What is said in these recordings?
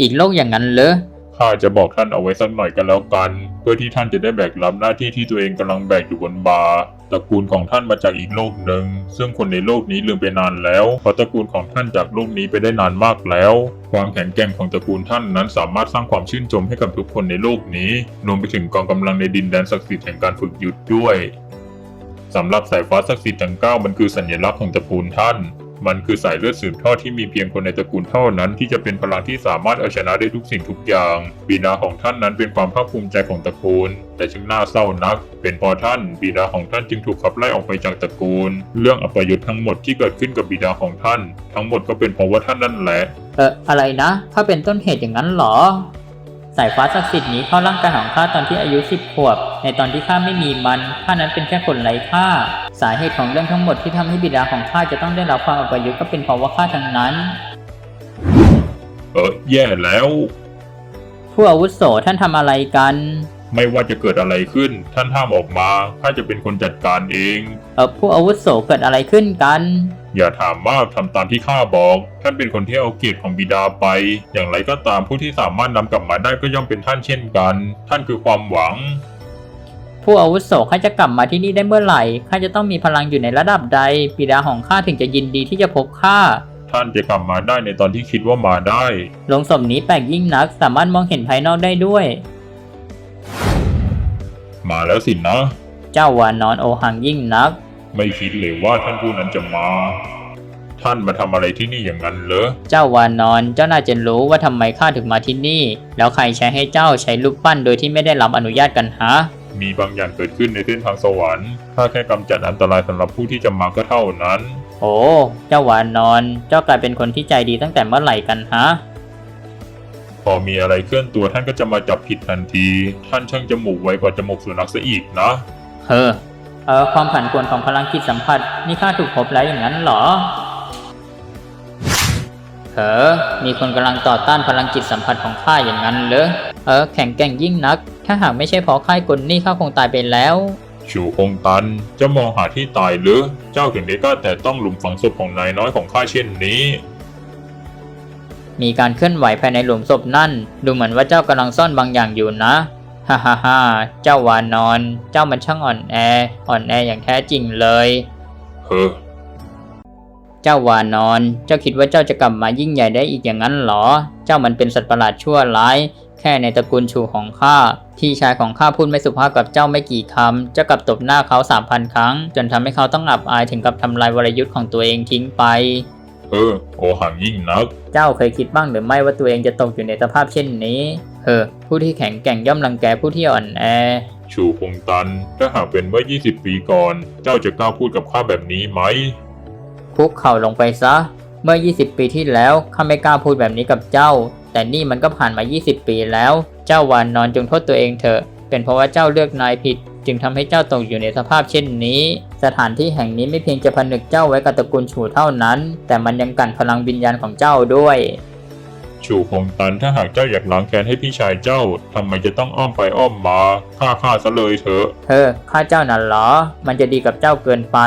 อีกโลกอย่างนั้นเหรอข้าจะบอกท่านเอาไว้สักหน่อยกันแล้วกัน เพื่อที่ท่านจะได้แบกรับหน้าที่ที่ตัวเองกำลังแบกอยู่บนบาตระกูลของท่านมาจากอีกโลกหนึ่ง ซึ่งคนในโลกนี้ลืมไปนานแล้วเพราะตระกูลของท่านจากโลกนี้ไปได้นานมากแล้ว ความแข็งแกร่งของตระกูลท่านนั้นสามารถสร้างความชื่นชมให้กับทุกคนในโลกนี้รวมไปถึงกองกำลังในดินแดนศักดิ์สิทธิ์แห่งการฝึกหยุดด้วยสำหรับสายฟ้าศักดิ์สิทธิ์ทั้งเก้ามันคือสัญลักษณ์ของตระกูลท่าน มันคือสายเลือดสืบทอดที่มีเพียงคนในตระกูลเท่านั้น ที่จะเป็นพลังที่สามารถเอาชนะได้ทุกสิ่งทุกอย่างบิดาของท่านนั้นเป็นความภาคภูมิใจของตระกูล แต่ช่างน่าเศร้านัก เป็นเพอท่านบิดาของท่านจึงถูกขับไล่ออกไปจากตระกูล เรื่องอัปยศทั้งหมดที่เกิดขึ้นกับบิดาของท่าน ทั้งหมดก็เป็นเพราะว่าท่านนั่นแหละ เอออะไรนะข้าเป็นต้นเหตุอย่างนั้นหรอสายฟ้าศักดิ์สิทธิ์นี้เข้าร่างกายของข้าตอนที่อายุสิบขวบ ในตอนที่ข้าไม่มีมันข้านั้นเป็นแค่คนไร้ค่า สาเหตุของเรื่องทั้งหมดที่ทำให้บิดาของข้าจะต้องได้รับความอัปยศก็เป็นเพราะว่าข้าทั้งนั้น เออแย่แล้ว ผู้อาวุโสท่านทำอะไรกัน ไม่ว่าจะเกิดอะไรขึ้น ท่านห้ามออกมาข้าจะเป็นคนจัดการเองเออผู้อาวุโสเกิดอะไรขึ้นกัน อย่าถามมากทำตามที่ข้าบอก ท่านเป็นคนที่เอาเกียรติของบิดาไป อย่างไรก็ตามผู้ที่สามารถนำกลับมาได้ก็ย่อมเป็นท่านเช่นกัน ท่านคือความหวัง ผู้อาวุโสข้าจะกลับมาที่นี่ได้เมื่อไหร่ข้าจะต้องมีพลังอยู่ในระดับใดบิดาของข้าถึงจะยินดีที่จะพบข้าท่านจะกลับมาได้ในตอนที่คิดว่ามาได้โลงศพนี้แปลกยิ่งนักสามารถมองเห็นภายนอกได้ด้วย มาแล้วสินะ เจ้าวานอนโอหังยิ่งนัก ไม่คิดเลยว่าท่านผู้นั้นจะมา ท่านมาทำอะไรที่นี่อย่างนั้นเหรอ เจ้าวานอนเจ้าน่าจะรู้ว่าทำไมข้าถึงมาที่นี่ แล้วใครใช้ให้เจ้าใช้รูปปั้นโดยที่ไม่ได้รับอนุญาตกันฮะมีบางอย่างเกิดขึ้นในเส้นทางสวรรค์ข้าแค่กำจัดอันตรายสำหรับผู้ที่จะมาก็เท่านั้น โอ้ เจ้าวานอน เจ้ากลายเป็นคนที่ใจดีตั้งแต่เมื่อไหร่กันฮะ พอมีอะไรเคลื่อนตัวท่านก็จะมาจับผิดทันที ท่านช่างจมูกไวกว่าจมูกสุนัขซะอีกนะ เฮ้อ เออความผันผวนของพลังจิตสัมผัสนี่ข้าถูกพบแล้วอย่างนั้นเหรอ เฮ้อมีคนกำลังต่อต้านพลังจิตสัมผัสของข้าอย่างนั้นเหรอ เออ แข็งแกร่งยิ่งนัก ถ้าหากไม่ใช่เพราะค่ายกลนี่ข้าคงตายไปแล้วชูคงตันจะมองหาที่ตายหรือ เจ้าถึงได้กล้าแต่ต้องหลุมฝังศพของนายน้อยของข้าเช่นนี้ มีการเคลื่อนไหวภายในหลุมศพนั่น ดูเหมือนว่าเจ้ากำลังซ่อนบางอย่างอยู่นะ ฮ่าฮ่าฮ่าเจ้าวานอน เจ้ามันช่างอ่อนแอ อ่อนแออย่างแท้จริงเลย เฮ้อเจ้าวานอน เจ้าคิดว่าเจ้าจะกลับมายิ่งใหญ่ได้อีกอย่างนั้นเหรอ เจ้ามันเป็นสัตว์ประหลาดชั่วร้าย แค่ในตระกูลชูของข้า พี่ชายของข้าพูดไม่สุภาพกับเจ้าไม่กี่คำ เจ้ากลับตบหน้าเขาสามพันครั้ง จนทำให้เขาต้องอับอายถึงกับทำลายวรยุทธ์ของตัวเองทิ้งไป เออ โอหังยิ่งนัก เจ้าเคยคิดบ้างหรือไม่ว่าตัวเองจะตกอยู่ในสภาพเช่นนี้เฮ้อผู้ที่แข็งแกร่งย่อมรังแกผู้ที่อ่อนแอชูคงตัน ถ้าหากเป็นเมื่อ 20 ปีก่อน เจ้าจะกล้าพูดกับข้าแบบนี้ไหม คุกเข่าลงไปซะ เมื่อ 20 ปีที่แล้วข้าไม่กล้าพูดแบบนี้กับเจ้า แต่นี่มันก็ผ่านมา 20 ปีแล้ว เจ้าวานนอนจงโทษตัวเองเถอะ เป็นเพราะว่าเจ้าเลือกนายผิด จึงทำให้เจ้าตกอยู่ในสภาพเช่นนี้ สถานที่แห่งนี้ไม่เพียงจะผนึกเจ้าไว้กับตระกูลฉูเท่านั้น แต่มันยังกันพลังวิญญาณของเจ้าด้วย ชูคงตันถ้าหากเจ้าอยากล้างแค้นให้พี่ชายเจ้าทำไมจะต้องอ้อมไปอ้อมมาฆ่าข้าซะเลยเถอะ เธอข้าเจ้านั่นเหรอ มันจะดีกับเจ้าเกินไป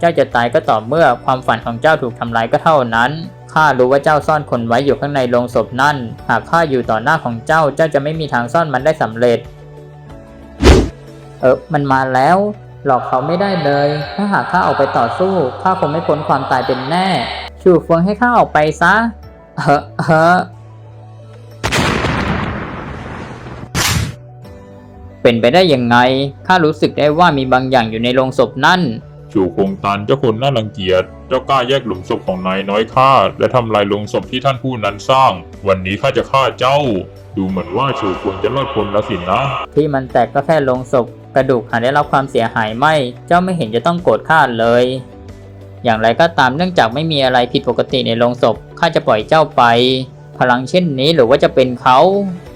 เจ้าจะตายก็ต่อเมื่อความฝันของเจ้าถูกทำลายก็เท่านั้นข้ารู้ว่าเจ้าซ่อนคนไว้อยู่ข้างในโลงศพนั่น หากข้าอยู่ต่อหน้าของเจ้าเจ้าจะไม่มีทางซ่อนมันได้สำเร็จ เออมันมาแล้ว หลอกเขาไม่ได้เลย ถ้าหากข้าออกไปต่อสู้ข้าคงไม่พ้นความตายเป็นแน่ ชูฟงให้ข้าออกไปซะเฮ้อเฮ้อ เป็นไปได้ยังไง ข้ารู้สึกได้ว่ามีบางอย่างอยู่ในโลงศพนั่นชูคงตันเจ้าคนน่ารังเกียจ เจ้ากล้าแยกหลุมศพของนายน้อยข้าและทำลายโลงศพที่ท่านผู้นั้นสร้าง วันนี้ข้าจะฆ่าเจ้า ดูเหมือนว่าชูควรจะรอดพ้นแล้วสินะ ที่มันแตกก็แค่โลงศพ กระดูกหากได้รับความเสียหายไม่ เจ้าไม่เห็นจะต้องโกรธข้าเลย อย่างไรก็ตามเนื่องจากไม่มีอะไรผิดปกติในโลงศพข้าจะปล่อยเจ้าไป พลังเช่นนี้หรือว่าจะเป็นเขา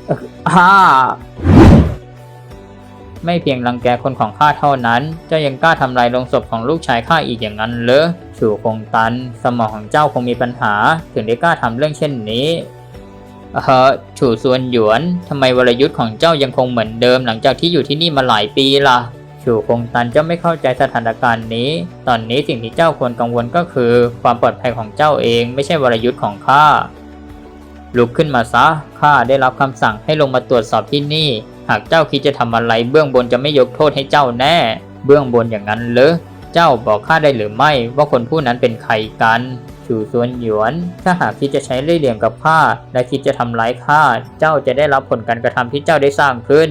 เอ่อฮ่า ไม่เพียงรังแกคนของข้าเท่านั้น เจ้ายังกล้าทำลายลงศพของลูกชายข้าอีกอย่างนั้นเหรอชูคงตัน สมองของเจ้าคงมีปัญหา ถึงได้กล้าทำเรื่องเช่นนี้เออฉู่วนหยวนทำไมวรยุทธ์ของเจ้ายังคงเหมือนเดิมหลังจากที่อยู่ที่นี่มาหลายปีล่ะฉู่คงตันเจ้าไม่เข้าใจสถานการณ์นี้ ตอนนี้สิ่งที่เจ้าควรกังวลก็คือ ความปลอดภัยของเจ้าเองไม่ใช่วรยุทธ์ของข้าลุกขึ้นมาซะข้าได้รับคำสั่งให้ลงมาตรวจสอบที่นี่ หากเจ้าคิดจะทำอะไรเบื้องบนจะไม่ยกโทษให้เจ้าแน่ เบื้องบนอย่างนั้นเหรอเจ้าบอกข้าได้หรือไม่ว่าคนผู้นั้นเป็นใครกันชูซวนหยวน ถ้าหากคิดจะใช้เล่ห์เหลี่ยมกับข้าและคิดจะทำร้ายข้าเจ้าจะได้รับผลการกระทำที่เจ้าได้สร้างขึ้น